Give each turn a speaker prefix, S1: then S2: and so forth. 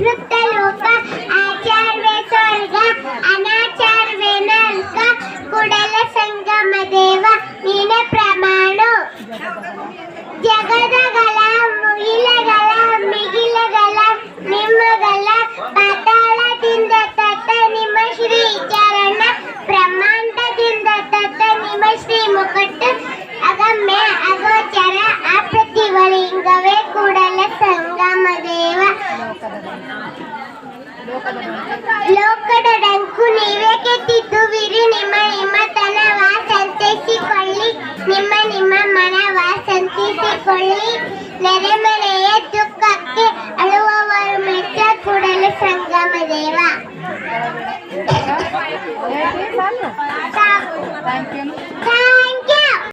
S1: वृत्त लोक आचार वे स्वर्ग अनाचार वे नरक कुडल संगम देव ನೀನೆ ಪ್ರಮಾಣ ಜಗದಗಳ ಮುಗಿಲಗಳ ಮಿಗಿಲಗಳ ನಿಮ್ಮಗಳ ಪಾತಾಳದಿಂದ ತತ್ತ ನಿಮ್ಮ ಶ್ರೀ ಚರಣ ಬ್ರಹ್ಮಾಂಡದಿಂದ ತತ್ತ ನಿಮ್ಮ ಶ್ರೀ ಮುಕಟ ಲೋಕದ ಡಂಕು ನೀವೇ ಕೆತ್ತಿದ್ದು ವಿರಿ ನಿಮ್ಮ ನಿಮ್ಮ ತನವ ಸಂತೈಸಿಕೊಳ್ಳಿ ನಿಮ್ಮ ನಿಮ್ಮ ಮನವ ಸಂತೈಸಿಕೊಳ್ಳಿ ನೆರೆಮನೆಯ ದುಃಖಕ್ಕೆ ಅಳುವವರು ಮೆಚ್ಚ ಕೂಡಲು ಸಂಗಮ ದೇವ.